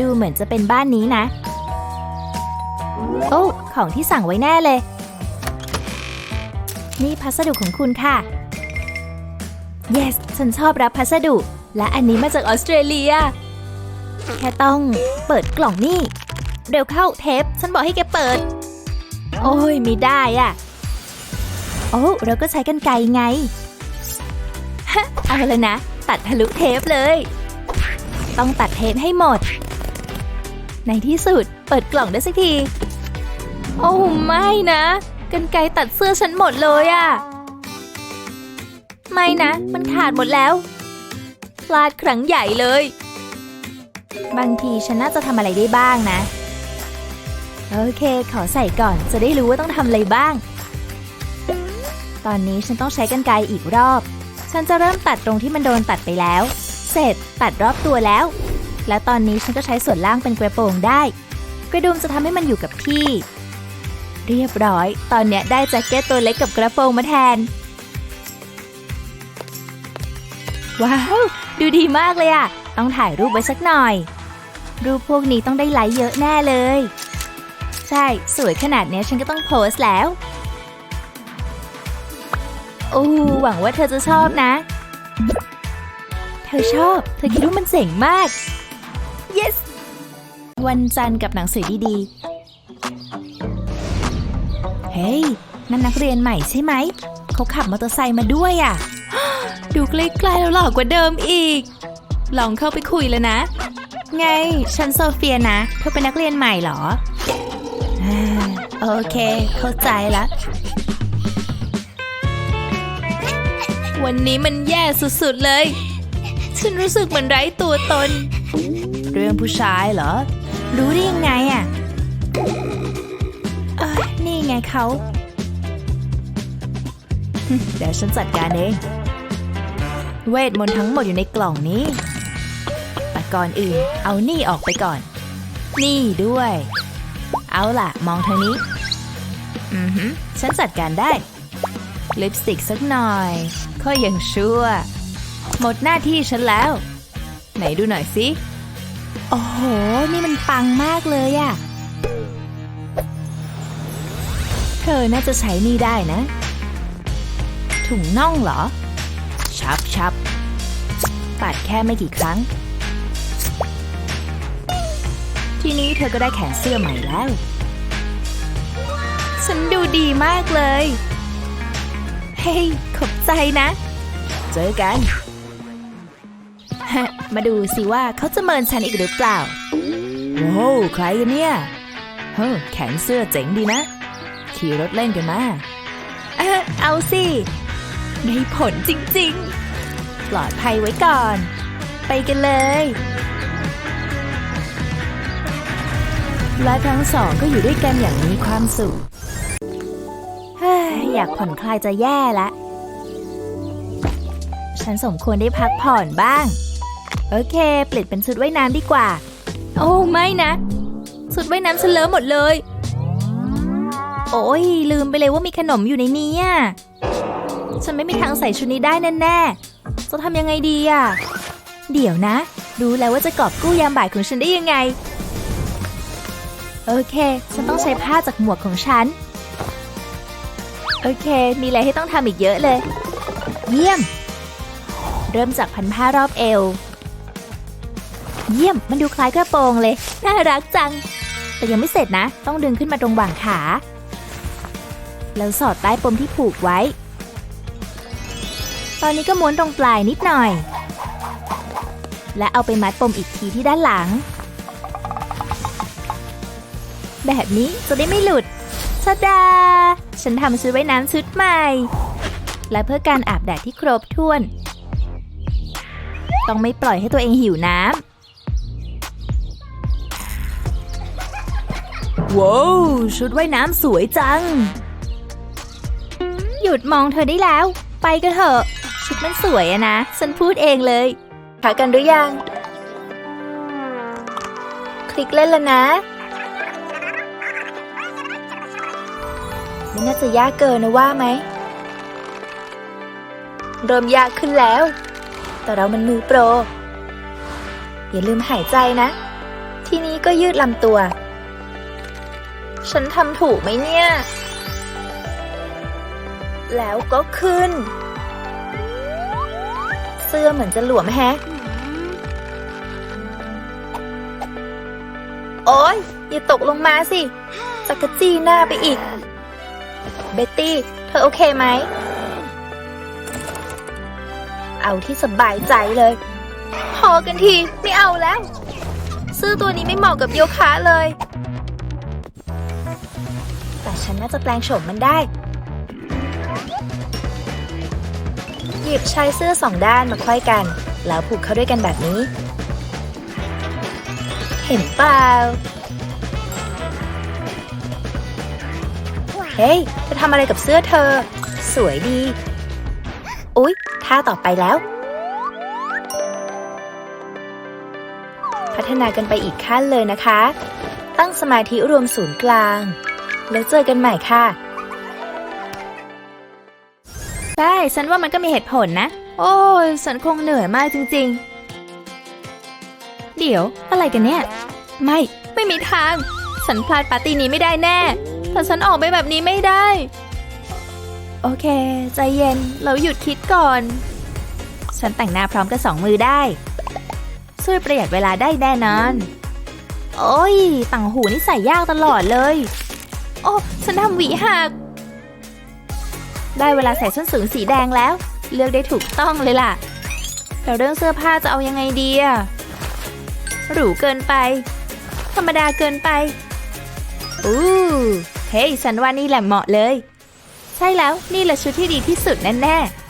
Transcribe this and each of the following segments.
ดูเหมือนจะเป็นบ้านนี้นะ โอ้ ของที่สั่งไว้แน่เลย นี่พัสดุของคุณค่ะ yes ฉันชอบรับพัสดุ และอันนี้มาจากออสเตรเลีย แค่ต้องเปิดกล่องนี่ เร็วเข้าเทป ฉันบอกให้แกเปิด โอ้ยไม่ได้อะโอ้เราก็ใช้กันไกรไง ฮะ เอาเลยนะ ตัดทะลุเทปเลย ต้องตัดเทปให้หมด ในที่สุด เปิดกล่องได้สักที โอ้ไม่นะกันไกตัดเสื้อฉันหมดเลยอะไม่นะ มันขาดหมดแล้ว พลาดครั้งใหญ่เลย บางทีฉันน่าจะทำอะไรได้บ้างนะ โอเค ขอใส่ก่อนจะได้รู้ว่าต้องทำอะไรบ้าง ตอนนี้ฉันต้องใช้กันไกอีกรอบ ฉันจะเริ่มตัดตรงที่มันโดนตัดไปแล้ว เสร็จตัดรอบตัวแล้ว และตอนนี้ฉันก็ใช้ส่วนล่างเป็นกระโปรงได้ กระดุมจะทำให้มันอยู่กับที่ เรียบร้อย ตอนเนี้ยได้แจ็คเก็ตตัวเล็กกับกระโปรงมาแทน ว้าว ดูดีมากเลยอะต้องถ่ายรูปไว้สักหน่อย รูปพวกนี้ต้องได้ไลค์เยอะแน่เลย ใช่ สวยขนาดเนี้ยฉันก็ต้องโพสต์แล้ว โอ้หวังว่าเธอจะชอบนะ เธอชอบ เธอคิดว่ามันเจ๋งมาก yes วันจันทร์กับหนังสือดีๆ เฮ้ย นั่นนักเรียนใหม่ใช่ไหม เขาขับมอเตอร์ไซค์มาด้วยอะ ดูใกล้ๆแล้วหล่อกว่าเดิมอีก ลองเข้าไปคุยเลยนะ ไง ฉันโซเฟียนะ เธอเป็นนักเรียนใหม่เหรอ โอเค เข้าใจละวันนี้มันแย่สุดๆเลย ฉันรู้สึกเหมือนไร้ตัวตน เรื่องผู้ชายเหรอ รู้ได้ยังไงอะเอ้ยนี่ไงเขาเดี๋ยวฉันจัดการเอง เวทมนต์ทั้งหมดอยู่ในกล่องนี้แต่ก่อนอื่น เอานี่ออกไปก่อน นี่ด้วย เอาล่ะ มองทางนี้ อือหือฉันจัดการได้ ลิปสติกสักหน่อยค่อยยังชั่ว หมดหน้าที่ฉันแล้ว ไหนดูหน่อยสิ โอ้โห นี่มันปังมากเลยอะเธอน่าจะใช้นี่ได้นะ ถุงน่องเหรอ ชับชับตัดแค่ไม่กี่ครั้ง ทีนี้เธอก็ได้แขนเสื้อใหม่แล้ว ฉันดูดีมากเลย เฮ้ย ขอบใจนะ เจอกัน มาดูสิว่าเขาจะเมินฉันอีกหรือเปล่าว้าวใครกันเนี่ย เฮ้อแขนเสื้อเจ๋งดีนะ ขี่รถเล่นกันมาเออเอาสิได้ผลจริงๆ ปลอดภัยไว้ก่อน ไปกันเลยและทั้งสองก็อยู่ด้วยกันอย่างมีความสุขอยากผ่อนคลายจะแย่ละ ฉันสมควรได้พักผ่อนบ้าง โอเค เปลี่ยนเป็นชุดว่ายน้ำดีกว่า โอ้ไม่นะชุดว่ายน้ำฉันเลอะหมดเลย โอ้ยลืมไปเลยว่ามีขนมอยู่ในนี้อะฉันไม่มีทางใส่ชุดนี้ได้แน่ๆจะทำยังไงดีอะ เดี๋ยวนะ รู้แล้วว่าจะกอบกู้ยามบ่ายของฉันได้ยังไง โอเค ฉันต้องใช้ผ้าจากหมวกของฉัน โอเค มีอะไรให้ต้องทำอีกเยอะเลย เยี่ยม เริ่มจากพันผ้ารอบเอว เยี่ยม มันดูคล้ายกระโปรงเลย น่ารักจัง แต่ยังไม่เสร็จนะ ต้องดึงขึ้นมาตรงบ่างขา แล้วสอดใต้ปมที่ผูกไว้ ตอนนี้ก็ม้วนตรงปลายนิดหน่อย และเอาไปมัดปมอีกทีที่ด้านหลัง แบบนี้จะได้ไม่หลุดชดา ฉันทำชุดว่ายน้ำชุดใหม่ และเพื่อการอาบแดดที่ครบถ้วน ต้องไม่ปล่อยให้ตัวเองหิวน้ำ ว้าวชุดว่ายน้ำสวยจัง หยุดมองเธอได้แล้ว ไปกันเถอะ ชุดมันสวยอะนะ ฉันพูดเองเลยพักกันหรือยัง คลิกเล่นแล้วนะไม่น่าจะยากเกินนะว่าไหม เริ่มยากขึ้นแล้ว แต่เรามันมือโปร อย่าลืมหายใจนะ ทีทีนี้ก็ยืดลำตัว ฉันทำถูกไหมเนี่ย แล้วก็ขึ้น เสื้อเหมือนจะหลวมแฮะ โอ๊ยอย่าตกลงมาสิจักรจี้หน้าไปอีก เบ็ตตี้ เธอโอเคไหม เอาที่สบายใจเลย พอกันที ไม่เอาแล้ว เสื้อตัวนี้ไม่เหมาะกับโยคะเลย แต่ฉันน่าจะแปลงโฉมมันได้ หยิบชายเสื้อสองด้านมาค่อยกัน แล้วผูกเข้าด้วยกันแบบนี้ เห็นเปล่า เฮ้ยเธอทำอะไรกับเสื้อเธอ สวยดี อุ๊ย ท่าต่อไปแล้ว พัฒนากันไปอีกขั้นเลยนะคะ ตั้งสมาธิรวมศูนย์กลาง แล้วเจอกันใหม่ค่ะใช่ฉันว่ามันก็มีเหตุผลนะ โอ้ยฉันคงเหนื่อยมากจริงๆ เดี๋ยวอะไรกันเนี่ย ไม่ ไม่มีทาง ฉันพลาดปาร์ตี้นี้ไม่ได้แน่แต่ฉันออกไปแบบนี้ไม่ได้ โอเค ใจเย็น เราหยุดคิดก่อน ฉันแต่งหน้าพร้อมกับสองมือได้ช่วยประหยัดเวลาได้แน่นอน โอ้ย ต่างหูนี่ใส่ยากตลอดเลย โอ้ฉันทำหวีหัก ได้เวลาใส่ส้นสูงสีแดงแล้ว เลือกได้ถูกต้องเลยล่ะ แต่เรื่องเสื้อผ้าจะเอายังไงดีอะหรูเกินไป ธรรมดาเกินไป อู้เฮ้ยฉันว่านี่แหละเหมาะเลย ใช่แล้วนี่แหละชุดที่ดีที่สุดแน่ๆ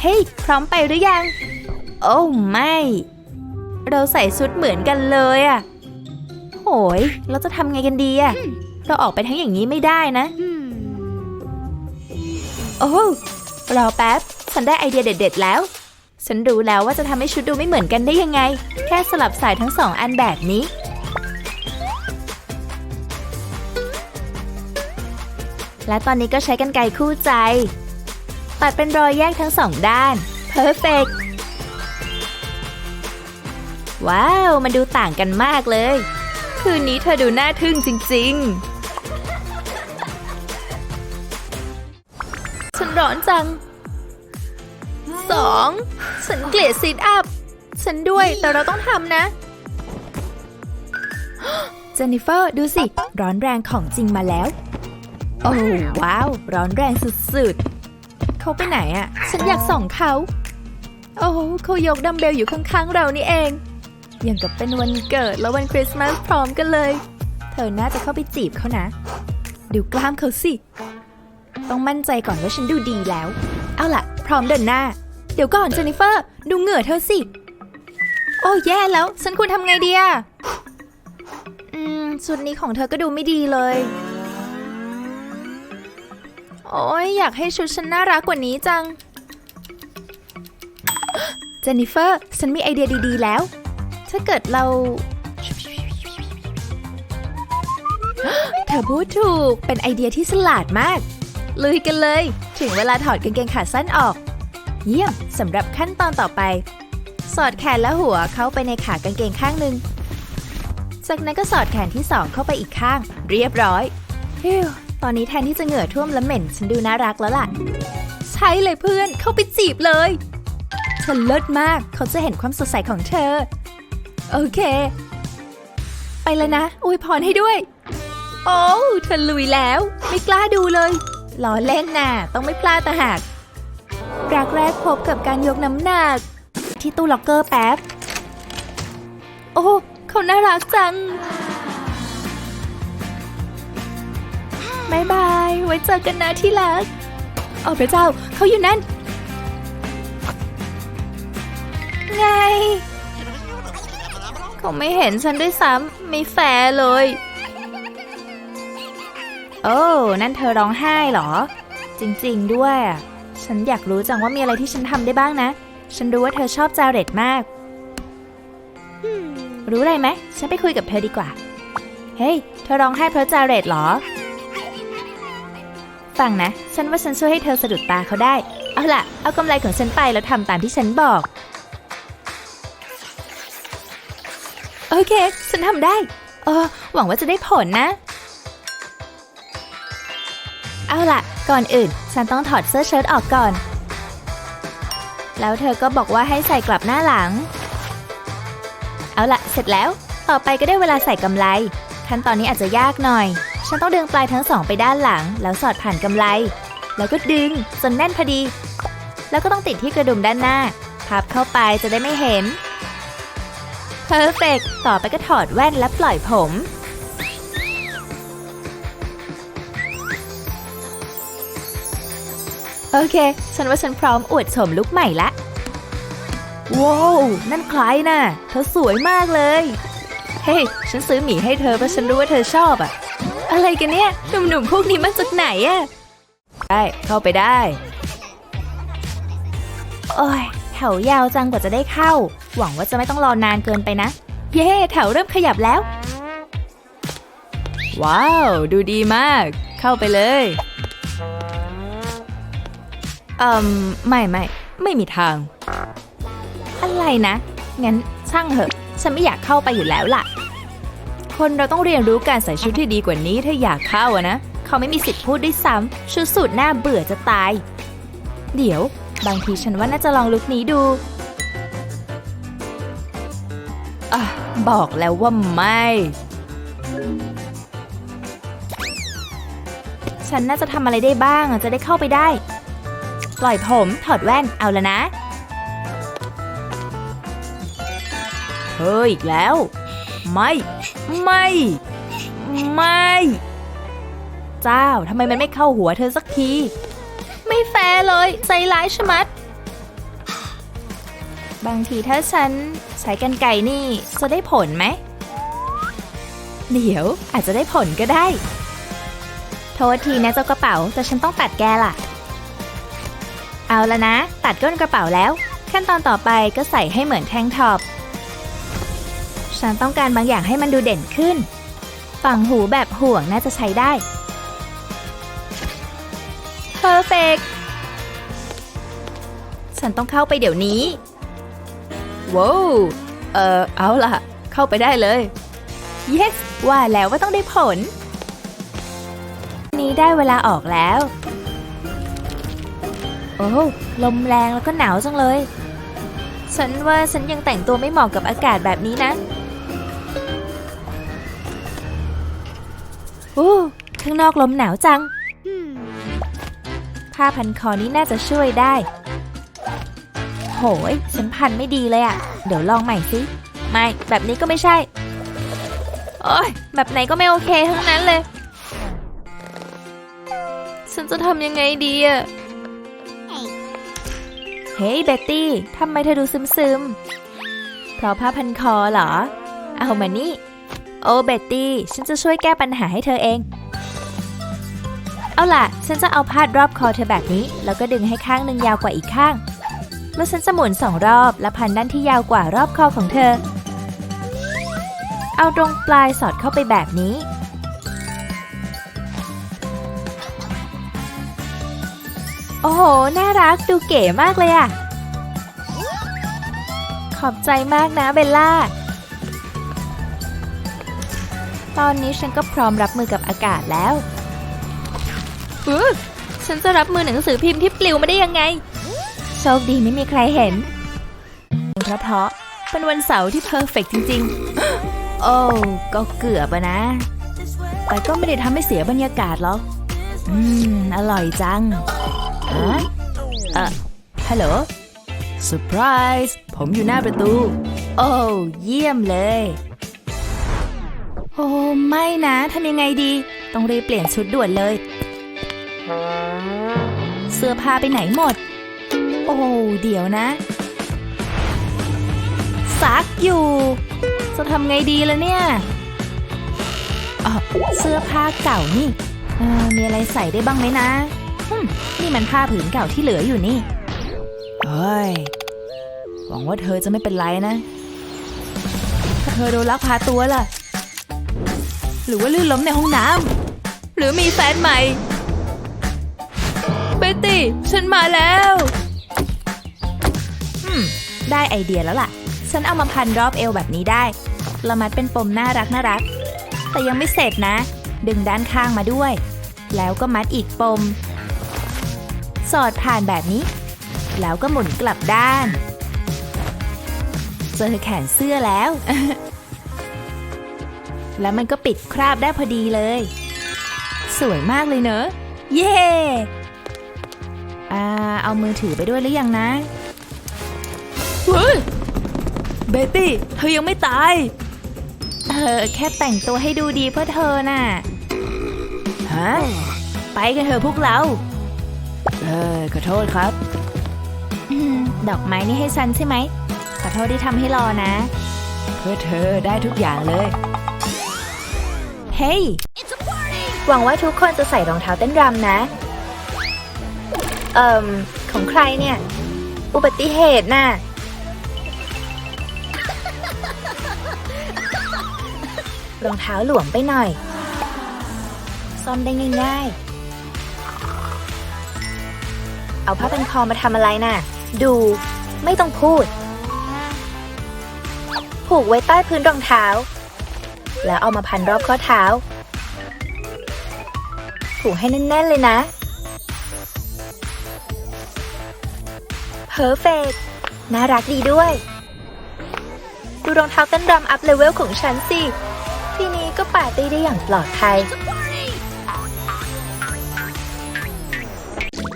เฮ้ยพร้อมไปหรือยัง โอ้ไม่ เราใส่ชุดเหมือนกันเลยอะ ย เราจะทำไงกันดีอะเราออกไปทั้งอย่างนี้ไม่ได้นะ โอ้รอแป๊บ ฉันได้ไอเดียเด็ด ๆ แล้ว ฉันรู้แล้วว่าจะทำให้ชุดดูไม่เหมือนกันได้ยังไง แค่สลับสายทั้งสองอันแบบนี้ และตอนนี้ก็ใช้กันไกรคู่ใจ ตัดเป็นรอยแยกทั้งสองด้าน Perfect ว้าว มันดูต่างกันมากเลย คืนนี้เธอดูน่าทึ่งจริง ๆ ฉันร้อนจัง สอง ฉันเกลียดซิทอัพ ฉันด้วย แต่เราต้องทำนะเจนนิเฟอร์ดูสิ ร้อนแรงของจริงมาแล้ว โอ้ว้าว ร้อนแรงสุดๆ เขาไปไหนอะ่ะฉันอยากส่องเขา โอ้เขายกดัมเบลอยู่ข้างๆเรานี่เอง อย่างกับเป็นวันเกิดและวันคริสต์มาสพร้อมกันเลย เธอน่าจะเข้าไปจีบเขานะ ดูกล้ามเขาสิ ต้องมั่นใจก่อนว่าฉันดูดีแล้ว เอาล่ะ พร้อมเดินหน้า เดี๋ยวก่อนเจนนิเฟอร์ ดูเหงื่อเธอสิ โอ้แย่แล้ว ฉันควรทำไงดีอะอืมชุดนี้ของเธอก็ดูไม่ดีเลย โอ้ยอยากให้ชุดฉันน่ารักกว่านี้จังเจนนิเฟอร์ ฉันมีไอเดียดี ๆ แล้ว ถ้าเกิดเราเธอพูดถูก เป็นไอเดียที่ฉลาดมาก ลุยกันเลย ถึงเวลาถอดกางเกงขาสั้นออก เยี่ยมสำหรับขั้นตอนต่อไป สอดแขนและหัวเข้าไปในขากางเกงข้างหนึ่ง จากนั้นก็สอดแขนที่สองเข้าไปอีกข้าง เรียบร้อยฮิวตอนนี้แทนที่จะเหงื่อท่วมและเหม็น ฉันดูน่ารักแล้วล่ะ ใช่เลยเพื่อนเข้าไปจีบเลยเธอเลิศมาก เขาจะเห็นความสดใสของเธอ โอเค ไปแล้วนะอวยพรให้ด้วย โอ้เธอลุยแล้ว ไม่กล้าดูเลยล้อเล่นน่ะ ต้องไม่พลาดแต่หากรักแรกพบกับการยกน้ำหนัก ที่ตู้ล็อกเกอร์แป๊บ โอ้เขาน่ารักจังบายบาย ไว้เจอกันนะที่รักโอ้พระเจ้า เขาอยู่นั่น ไง เขาไม่เห็นฉันด้วยซ้ำไม่แฟร์เลย โอ้นั่นเธอร้องไห้เหรอ จริงๆด้วยอะฉันอยากรู้จังว่ามีอะไรที่ฉันทำได้บ้างนะ ฉันรู้ว่าเธอชอบจาเรตมาก รู้อะไรไหมฉันไปคุยกับเธอดีกว่า เฮ้ย เธอร้องไห้เพราะจาเรตเหรอ ฟังนะ ฉันว่าฉันช่วยให้เธอสะดุดตาเขาได้ เอาล่ะ เอากำไรของฉันไปแล้วทำตามที่ฉันบอก โอเค ฉันทำได้ เออ หวังว่าจะได้ผลนะ เอาล่ะ ก่อนอื่น ฉันต้องถอดเสื้อเชิ้ตออกก่อน แล้วเธอก็บอกว่าให้ใส่กลับหน้าหลัง เอาล่ะ เสร็จแล้ว ต่อไปก็ได้เวลาใส่กำไล ขั้นตอนนี้อาจจะยากหน่อย ฉันต้องดึงปลายทั้งสองไปด้านหลัง แล้วสอดผ่านกำไล แล้วก็ดึงจนแน่นพอดี แล้วก็ต้องติดที่กระดุมด้านหน้า พับเข้าไปจะได้ไม่เห็น เพอร์เฟกต่อไปก็ถอดแว่นและปล่อยผม โอเค ฉันว่าฉันพร้อมอวดโฉมลุกใหม่ละ ว้าว นั่นใครน่ะ เธอสวยมากเลย เฮ้ย ฉันซื้อหมีให้เธอเพราะฉันรู้ว่าเธอชอบอะอะไรกันเนี่ย หนุ่มๆพวกนี้มาจากไหนอะได้ เข้าไปได้ โอ้ยแถวยาวจังกว่าจะได้เข้า หวังว่าจะไม่ต้องรอนานเกินไปนะ เย้แถวเริ่มขยับแล้ว ว้าว ดูดีมาก เข้าไปเลยเอ่มไม่ไม่ ไม่มีทาง อะไรนะ งั้นช่างเหอะ ฉันไม่อยากเข้าไปอยู่แล้วล่ะ คนเราต้องเรียนรู้การใส่ชุดที่ดีกว่านี้ถ้าอยากเข้าอะนะ เขาไม่มีสิทธิ์พูดด้วยซ้ำชุดสูทหน้าเบื่อจะตาย เดี๋ยว บางทีฉันว่าน่าจะลองลุคนี้ดู อะบอกแล้วว่าไม่ ฉันน่าจะทำอะไรได้บ้างอะจะได้เข้าไปได้ ปล่อยผมถอดแว่นเอาละนะเฮ้ยอีกแล้ว ไม่ ไม่ ไม่ เจ้าทำไมมันไม่เข้าหัวเธอสักที ไม่แฟร์เลย ใจร้ายชะมัด บางทีถ้าฉันใช้กันไก่นี่จะได้ผลไหม เดี๋ยวอาจจะได้ผลก็ได้ โทษทีนะเจ้ากระเป๋า แต่ฉันต้องตัดแกล่ะ เอาละนะ ตัดก้นกระเป๋าแล้ว ขั้นตอนต่อไปก็ใส่ให้เหมือนแทงท็อป ฉันต้องการบางอย่างให้มันดูเด่นขึ้น ฝั่งหูแบบห่วงน่าจะใช้ได้ Perfect ฉันต้องเข้าไปเดี๋ยวนี้ ว้าวเอ่อเอาล่ะ เข้าไปได้เลย yes ว่าแล้วว่าต้องได้ผล นี้ได้เวลาออกแล้ว โอ้ลมแรงแล้วก็หนาวจังเลย ฉันว่าฉันยังแต่งตัวไม่เหมาะกับอากาศแบบนี้นะโอ้ข้างนอกลมหนาวจัง ผ้าพันคอนี้น่าจะช่วยได้ ยฉันพันไม่ดีเลยอะ่ะเดี๋ยวลองใหม่สิไม่แบบนี้ก็ไม่ใช่ โอ้ยแบบไหนก็ไม่โอเคทั้งนั้นเลย ฉันจะทำยังไงดีอะเฮ้ยเบตตี้ทำไมเธอดูซึมๆ เพราะผ้าพันคอเหรอ เอามานี่ โอ้เบตตี้ ฉันจะช่วยแก้ปัญหาให้เธอเอง เอาล่ะ ฉันจะเอาพาดรอบคอเธอแบบนี้ แล้วก็ดึงให้ข้างหนึ่งยาวกว่าอีกข้าง แล้วฉันจะหมุนสองรอบและพันด้านที่ยาวกว่ารอบคอของเธอ เอาตรงปลายสอดเข้าไปแบบนี้ โอ้โห น่ารักดูเก๋มากเลยอะขอบใจมากนะเบลล่า ตอนนี้ฉันก็พร้อมรับมือกับอากาศแล้วอือฉันจะรับมือหนังสือพิมพ์ที่ปลิวมาได้ยังไง โชคดีไม่มีใครเห็น เพราะเพราะเป็นวันเสาร์ที่เพอร์เฟกจริง ๆ โอ้ก็เกือบนะ แต่ก็ไม่ได้ทำให้เสียบรรยากาศหรอก อืม อร่อยจังฮะเอ่อฮัลโหลเซอร์ไพรส์ผมอยู่หน้าประตู โอ้เยี่ยมเลย โอ้ไม่นะทำยังไงดี ต้องรีบเปลี่ยนชุดด่วนเลย เสื้อผ้าไปไหนหมด โอ้เดี๋ยวนะ ซักอยู่ จะทำไงดีล่ะเนี่ยเสื้อผ้าเก่านี่มีอะไรใส่ได้บ้างไหมนะนี่มันผ้าผืนเก่าที่เหลืออยู่นี่เฮ้ยหวังว่าเธอจะไม่เป็นไรนะถ้าเธอโดนลักพาตัวล่ะ หรือว่าลื่นล้มในห้องน้ำหรือมีแฟนใหม่เบตตี้ ฉันมาแล้ว ได้ไอเดียแล้วล่ะ ฉันเอามาพันรอบเอวแบบนี้ได้ล้วมัดเป็นปมน่ารักน่ารัก แต่ยังไม่เสร็จนะ ดึงด้านข้างมาด้วย แล้วก็มัดอีกปม สอดผ่านแบบนี้ แล้วก็หมุนกลับด้าน เจอแขนเสื้อแล้ว แล้วมันก็ปิดคราบได้พอดีเลย สวยมากเลยเนอะ เย้อ่า เอามือถือไปด้วยหรือยังนะ เฮ้ยเบตตี้ เธอยังไม่ตายเธอแค่แต่งตัวให้ดูดีเพื่อเธอน่ะ ฮะ ไปกันเถอะพวกเรา เออ ขอโทษครับ ดอกไม้นี่ให้ฉันใช่ไหม ขอโทษที่ทำให้รอนะ เพื่อเธอได้ทุกอย่างเลย เฮ้ย หวังว่าทุกคนจะใส่รองเท้าเต้นรำนะ เอ่ม ของใครเนี่ย อุบัติเหตุน่ะ รองเท้าหลวมไปหน่อย ซ่อมได้ง่ายๆ เอาผ้าเป็นคอมาทำอะไรน่ะ ดู ไม่ต้องพูด ผูกไว้ใต้พื้นรองเท้า แล้วเอามาพันรอบข้อเท้า ผูกให้แน่นๆเลยนะเพอร์เฟกน่ารักดีด้วย ดูรองเท้าเต้นรำอัพเลเวลของฉันสิ ก็ปาร์ตี้ได้อย่างปลอดภัย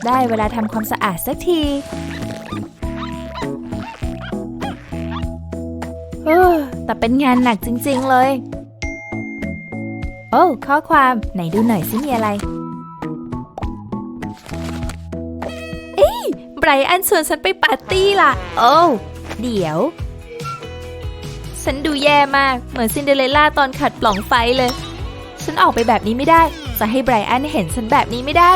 ได้เวลาทำความสะอาดสักทีเออแต่เป็นงานหนักจริง ๆ เลย โอ้ ข้อความ ไหนดูหน่อยสิมีอะไรเอ้ยไบรอันชวนฉันไปปาร์ตี้ล่ะ โอ้ เดี๋ยว ฉันดูแย่มาก เหมือนซินเดอเรลล่าตอนขัดปล่องไฟเลย ฉันออกไปแบบนี้ไม่ได้ จะให้ไบรอันเห็นฉันแบบนี้ไม่ได้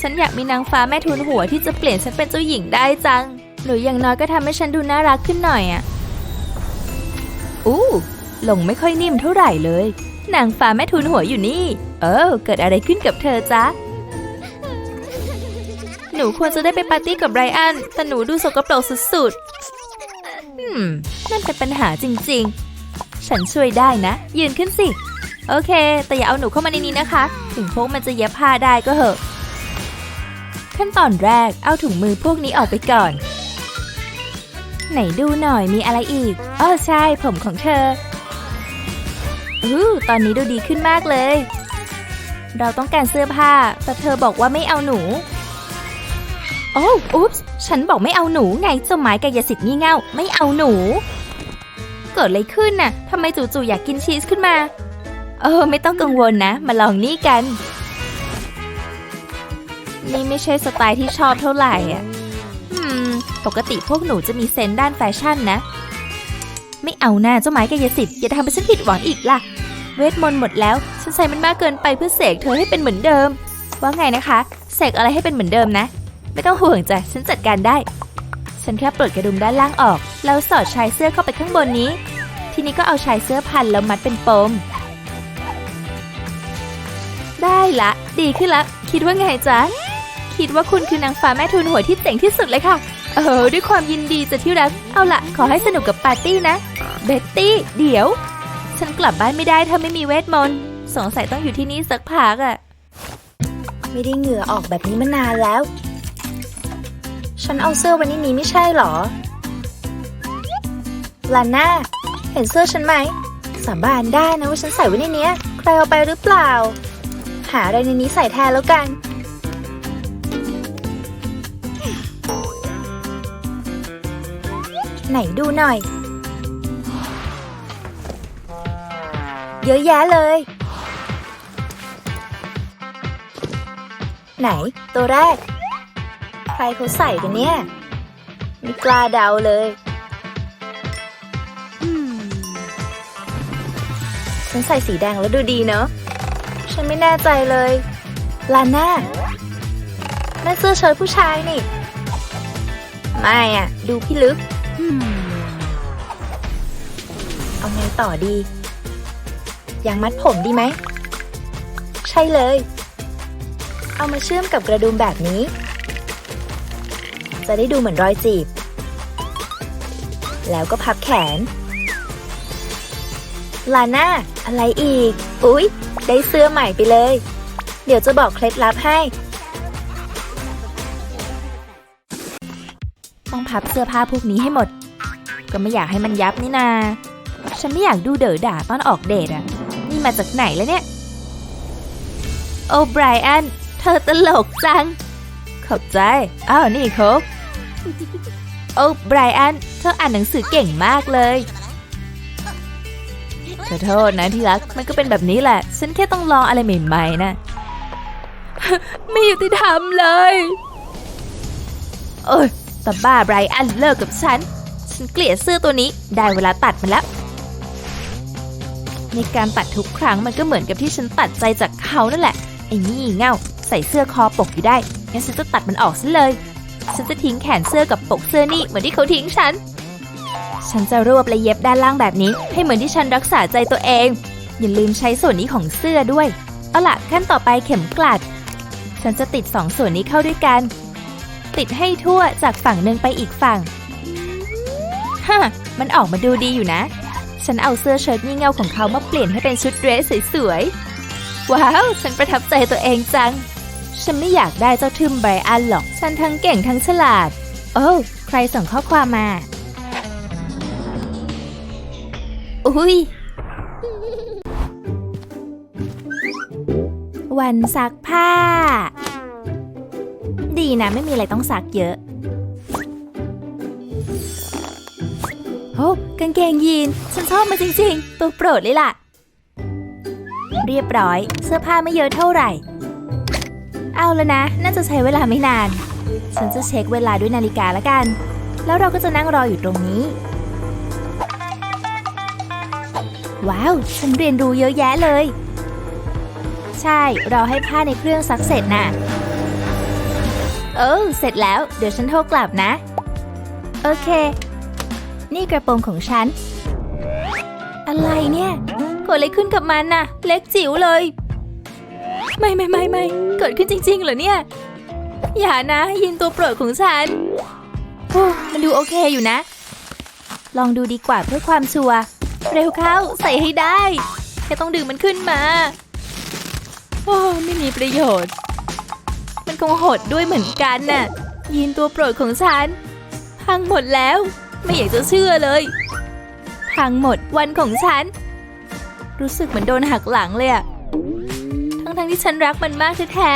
ฉันอยากมีนางฟ้าแม่ทุนหัวที่จะเปลี่ยนฉันเป็นเจ้าหญิงได้จัง หรืออย่างน้อยก็ทำให้ฉันดูน่ารักขึ้นหน่อยอะอู้ลงไม่ค่อยนิ่มเท่าไหร่เลย นางฟ้าแม่ทุนหัวอยู่นี่ เออ เกิดอะไรขึ้นกับเธอจ๊ะ หนูควรจะได้ไปปาร์ตี้กับไบรอัน แต่หนูดูสกปรกสุด ม นั่นเป็นปัญหาจริงๆ ฉันช่วยได้นะ ยืนขึ้นสิ โอเค แต่อย่าเอาหนูเข้ามาในนี้นะคะ ถึงพวกมันจะเย็บผ้าได้ก็เหอะ ขั้นตอนแรกเอาถุงมือพวกนี้ออกไปก่อน ไหนดูหน่อยมีอะไรอีกอ้อใช่ผมของเธออู้ตอนนี้ดูดีขึ้นมากเลย เราต้องการเสื้อผ้า แต่เธอบอกว่าไม่เอาหนู โอ้อุ๊ปส์ ฉันบอกไม่เอาหนูไงเจ้าไม้กายสิทธิ์งี่เง่าไม่เอาหนู เกิดอะไรขึ้นน่ะทำไมจู่ๆอยากกินชีสขึ้นมา เออ ไม่ต้องกังวลนะ มาลองนี่กัน นี่ไม่ใช่สไตล์ที่ชอบเท่าไหร่อะอืม ปกติพวกหนูจะมีเซนด้านแฟชั่นนะ ไม่เอาหน้าเจ้าไม้กายสิทธิ์อย่าทำให้ฉันผิดหวังอีกล่ะ เวทมนต์หมดแล้ว ฉันใช้มันมากเกินไปเพื่อเสกเธอให้เป็นเหมือนเดิม ว่าไงนะคะ เสกอะไรให้เป็นเหมือนเดิมนะ ไม่ต้องห่วงจ้ะฉันจัดการได้ ฉันแค่ปลดกระดุมด้านล่างออก แล้วสอดชายเสื้อเข้าไปข้างบนนี้ ทีนี้ก็เอาชายเสื้อพันแล้วมัดเป็นปม ได้ละ ดีขึ้นละ คิดว่าไงจ๊ะ คิดว่าคุณคือนางฟ้าแม่ทุนหัวที่เจ๋งที่สุดเลยค่ะ เออด้วยความยินดีจะที่รัก เอาละขอให้สนุกกับปาร์ตี้นะ เบ็ตตี้ เดี๋ยว ฉันกลับบ้านไม่ได้ถ้าไม่มีเวทมนต์สงสัยต้องอยู่ที่นี่สักพักอะไม่ได้เหงื่อออกแบบนี้มานานแล้ว ฉันเอาเสื้อไวันนี้ไม่ใช่หรอลาน่าเห็นเสื้อฉันไหม สาบานได้นะว่าฉันใส่ไว้ในนี้ใครเอาไปหรือเปล่า หาอะไรในนี้ใส่แทนแล้วกัน ไหนดูหน่อย เยอะแยะเลย ไหนตัวแรก ใครเขาใส่กันเนี่ย ไม่กล้าเดาเลยฉันใส่สีแดงแล้วดูดีเนอะฉันไม่แน่ใจเลย ลาน่านั่นเสื้อเชิ้ตผู้ชายนี่ ไม่อะดูพี่ลึก เอาไงต่อดียังมัดผมดีไหม ใช่เลย เอามาเชื่อมกับกระดุมแบบนี้ จะได้ดูเหมือนรอยจีบ แล้วก็พับแขน ลาน่า อะไรอีก อุ๊ย ได้เสื้อใหม่ไปเลย เดี๋ยวจะบอกเคล็ดลับให้ ต้องพับเสื้อผ้าพวกนี้ให้หมด ก็ไม่อยากให้มันยับนี่นา ฉันไม่อยากดูเด๋อด่าตอนออกเดทอะนี่มาจากไหนแล้วเนี่ย โอ้ไบรอัน เธอตลกจัง ขอบใจ อ้าว นี่โคก โอ้ไบรอัน เธออ่านหนังสือเก่งมากเลยขอโทษนะที่รัก มันก็เป็นแบบนี้แหละ ฉันแค่ต้องลองอะไรใหม่ๆนะ ไม่ยุติธรรมเลยเอ้ยต่บ้าไบรอันเลิกกับฉัน ฉันเกลียดเสื้อตัวนี้ ได้เวลาตัดมันแล้ว ในการตัดทุกครั้งมันก็เหมือนกับที่ฉันตัดใจจากเขานั่นแหละ ไอ้นี่เง่า ใส่เสื้อคอปกอยู่ได้ งั้นฉันจะตัดมันออกซะเลย ฉันจะทิ้งแขนเสื้อกับปกเสื้อนี่เหมือนที่เขาทิ้งฉัน ฉันจะรวบและเย็บด้านล่างแบบนี้ ให้เหมือนที่ฉันรักษาใจตัวเอง อย่าลืมใช้ส่วนนี้ของเสื้อด้วย เอาล่ะขั้นต่อไปเข็มกลัด ฉันจะติดสองส่วนนี้เข้าด้วยกัน ติดให้ทั่วจากฝั่งหนึ่งไปอีกฝั่งฮะมันออกมาดูดีอยู่นะ ฉันเอาเสื้อเชิ้ตงี่เง่าของเขามาเปลี่ยนให้เป็นชุดเดรสสวยๆ ว้าว ฉันประทับใจตัวเองจัง ฉันไม่อยากได้เจ้าทึมไบรอันหรอก ฉันทั้งเก่งทั้งฉลาด โอ้ใครส่งข้อความมา อุ้ย วันซักผ้า ดีนะไม่มีอะไรต้องซักเยอะโอ้กางเกงยีน ฉันชอบมันจริง ๆ ตัวโปรดเลยล่ะ เรียบร้อย เสื้อผ้าไม่เยอะเท่าไหร่ เอาแล้วนะ น่าจะใช้เวลาไม่นาน ฉันจะเช็คเวลาด้วยนาฬิกาละกัน แล้วเราก็จะนั่งรออยู่ตรงนี้ ว้าว ฉันเรียนรู้เยอะแยะเลย ใช่ เรอให้ผ้าในเครื่องซักเสร็จน่ะเออเสร็จแล้ว เดี๋ยวฉันโทรกลับนะ โอเค นี่กระโปรงของฉัน อะไรเนี่ยเกิดอะไรขึ้นกับมันน่ะ เล็กจิ๋วเลย ไม่ไม่ไม่ไม่เกิดขึ้นจริง ๆ เหรอเนี่ย อย่านะยินตัวโปรดของฉันโอ้มันดูโอเคอยู่นะ ลองดูดีกว่าเพื่อความชัวร์เร็วเข้าใส่ให้ได้แค่ต้องดึงมันขึ้นมาโอ้ไม่มีประโยชน์ มันคงหดด้วยเหมือนกันน่ะยีนตัวโปรดของฉัน พังหมดแล้ว ไม่อยากจะเชื่อเลย พังหมดวันของฉัน รู้สึกเหมือนโดนหักหลังเลยอะ ทั้งๆที่ฉันรักมันมากแท้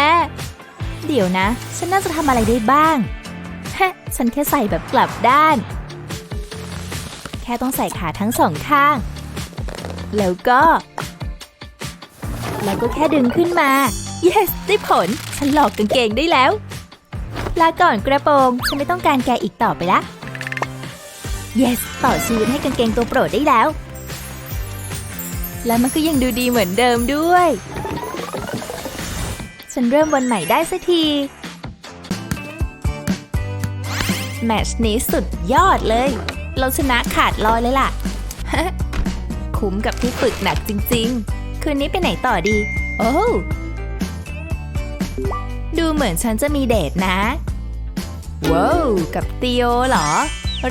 ๆเดี๋ยวนะ ฉันน่าจะทำอะไรได้บ้างแฮะฉันแค่ใส่แบบกลับด้าน แค่ต้องใส่ขาทั้งสองข้าง แล้วก็ แล้วก็แค่ดึงขึ้นมา yes ได้ผล ฉันหลอกกางเกงได้แล้ว ลาก่อนกระโปรง ฉันไม่ต้องการแกอีกต่อไปละ yes ต่อชีวิตให้กางเกงตัวโปรดได้แล้ว และมันก็ยังดูดีเหมือนเดิมด้วย ฉันเริ่มวันใหม่ได้สักที แมชนี้สุดยอดเลย เราชนะขาดลอยเลยล่ะ คุ้มกับที่ฝึกหนักจริงๆ คืนนี้ไปไหนต่อดี โอ้ดูเหมือนฉันจะมีเดทนะว้าวกับเตียวเหรอ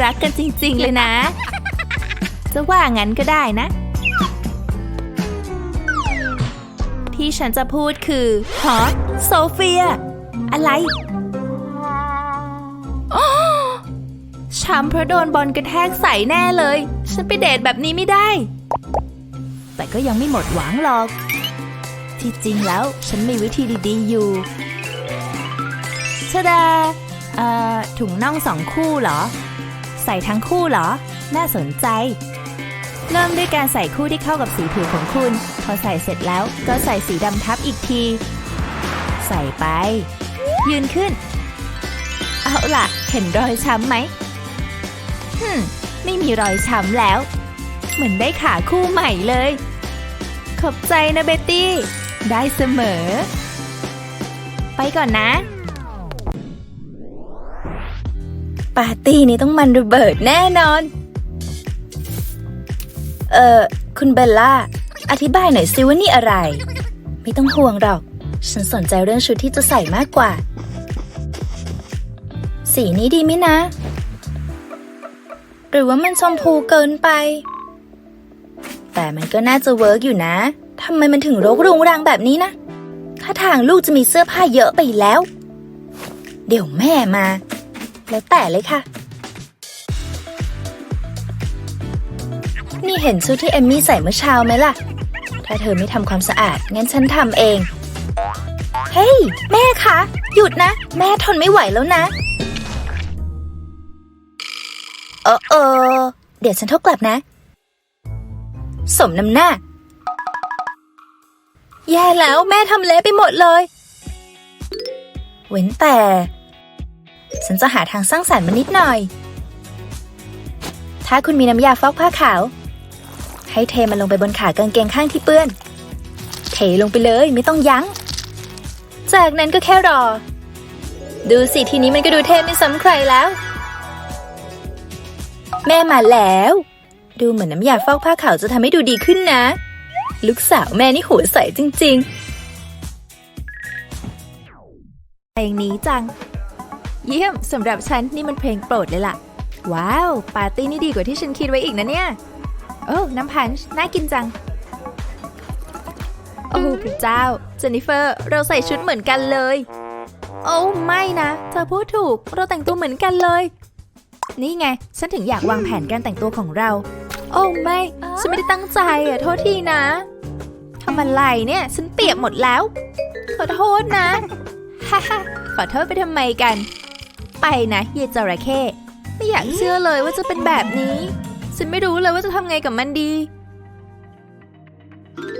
รักกันจริงๆเลยนะ จะว่างั้นก็ได้นะ ที่ฉันจะพูดคือฮะโซเฟีย อะไรอ้อช้ำเพราะโดนบอลกระแทกใส่แน่เลย ฉันไปเดทแบบนี้ไม่ได้ แต่ก็ยังไม่หมดหวังหรอก ที่จริงแล้วฉันมีวิธีดีๆอยู่ชดาเอ่อถุงน่องสองคู่เหรอ ใส่ทั้งคู่เหรอ น่าสนใจ เริ่มด้วยการใส่คู่ที่เข้ากับสีผิวของคุณ อใส่เสร็จแล้วก็ใส่สีดำทับอีกที ใส่ไป ยืนขึ้น เอาล่ะ เห็นรอยช้ำไหมฮึมไม่มีรอยช้ำแล้ว เหมือนได้ขาคู่ใหม่เลย ขอบใจนะเบตตี้ ได้เสมอ ไปก่อนนะ ปาร์ตี้นี้ต้องมันระเบิดแน่นอน เออคุณเบลล่า อธิบายหน่อยสิว่านี่อะไร ไม่ต้องห่วงหรอก ฉันสนใจเรื่องชุดที่จะใส่มากกว่า สีนี้ดีไหมนะ หรือว่ามันชมพูเกินไปไป แต่มันก็น่าจะเวิร์กอยู่นะทำไมมันถึงรกรุงรังแบบนี้นะถ้าทางลูกจะมีเสื้อผ้าเยอะไปแล้ว เดี๋ยวแม่มา แล้วแต่เลยค่ะ นี่เห็นชุดที่เอมมี่ใส่เมื่อเช้าไหมล่ะ ถ้าเธอไม่ทำความสะอาด งั้นฉันทำเอง เฮ้ย แม่คะ หยุดนะ แม่ทนไม่ไหวแล้วนะ เออเออ เดี๋ยวฉันโทรกลับนะ สมน้ำหน้า แย่แล้วแม่ทำเละไปหมดเลย เว้นแต่ ฉันจะหาทางสร้างสรรค์มานิดหน่อย ถ้าคุณมีน้ำยาฟอกผ้าขาว ให้เทมันลงไปบนขากางเกงข้างที่เปื้อน เทลงไปเลยไม่ต้องยัง้ง จากนั้นก็แค่รอ ดูสิทีนี้มันก็ดูเทไม่ซ้ำใครแล้ว แม่มาแล้ว ดูเหมือนน้ำยาฟอกผ้าขาวจะทำให้ดูดีขึ้นนะ ลูกสาวแม่นี่หัวใสจริงๆเพลงนี้จัง เยี่ยมสำหรับฉันนี่มันเพลงโปรดเลยล่ะ ว้าว ปาร์ตี้นี่ดีกว่าที่ฉันคิดไว้อีกนะเนี่ย โอ้น้ำพันช์น่ากินจัง โอ้พระเจ้า เจนนิเฟอร์ เราใส่ชุดเหมือนกันเลย โอ้ไม่นะ เธอพูดถูก เราแต่งตัวเหมือนกันเลย นี่ไง ฉันถึงอยากวางแผนการแต่งตัวของเรา โอ้ไม่ ฉันไม่ได้ตั้งใจอะ โทษทีนะทำอะไรเนี่ย ฉันเปียกหมดแล้ว ขอโทษนะ ฮ่าฮ่าขอโทษไปทำไมกัน ไปนะเยายจระเข้ไม่อยากเชื่อเลยว่าจะเป็นแบบนี้ ฉันไม่รู้เลยว่าจะทำไงกับมันดี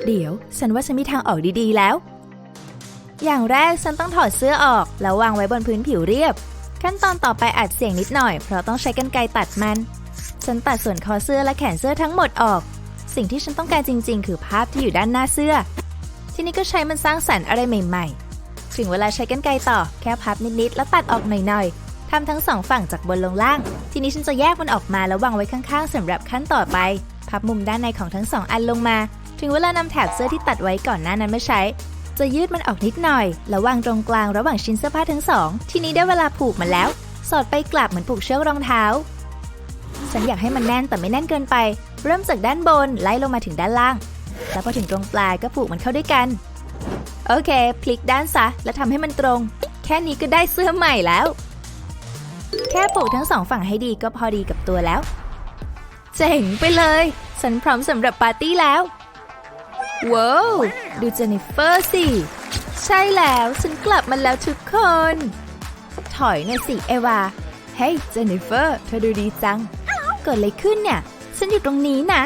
เดี๋ยว ฉันว่าฉันมีทางออกดีๆแล้ว อย่างแรกฉันต้องถอดเสื้อออก แล้ววางไว้บนพื้นผิวเรียบ ขั้นตอนต่อไปอัดเสียงนิดหน่อย เพราะต้องใช้กรรไกรตัดมัน ฉันตัดส่วนคอเสื้อและแขนเสื้อทั้งหมดออก สิ่งที่ฉันต้องการจริง ๆ คือภาพที่อยู่ด้านหน้าเสื้อ ทีนี้ก็ใช้มันสร้างสรรค์อะไรใหม่ ๆ ถึงเวลาใช้กรรไกรต่อ แค่พับนิดๆ แล้วตัดออกหน่อยๆ ทำทั้งสองฝั่งจากบนลงล่าง ทีนี้ฉันจะแยกมันออกมาแล้ววางไว้ข้างๆสำหรับขั้นต่อไป พับมุมด้านในของทั้งสองอันลงมา ถึงเวลานำแถบเสื้อที่ตัดไว้ก่อนหน้านั้นมาใช้ จะยืดมันออกนิดหน่อย แล้ววางตรงกลางระหว่างชิ้นเสื้อผ้าทั้งสอง ทีนี้ได้เวลาผูกมันแล้ว สอดไปกลับเหมือนผูกเชือกรองเท้า ฉันอยากให้มันแน่นแต่ไม่แน่นเกินไป เริ่มจากด้านบนไล่ลงมาถึงด้านล่าง แล้วพอถึงตรงปลายก็ผูกมันเข้าด้วยกัน โอเค พลิกด้านซะ แล้วทำให้มันตรง แค่นี้ก็ได้เสื้อใหม่แล้ว แค่ผูกทั้งสองฝั่งให้ดีก็พอดีกับตัวแล้ว เจ๋งไปเลย ฉันพร้อมสำหรับปาร์ตี้แล้ว ว้าว ดูเจนนิเฟอร์สิ ใช่แล้ว ฉันกลับมาแล้วทุกคน ถอยหน่อยสิ เอวา เฮ้ยเจนนิเฟอร์ เธอดูดีจัง เกิดอะไรขึ้นเนี่ย ฉันอยู่ตรงนี้นะ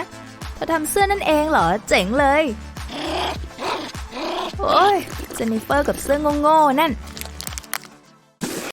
เธอทำเสื้อนั่นเองเหรอ เจ๋งเลย โอ้ยเจนนิเฟอร์กับเสื้อโง่ๆนั่น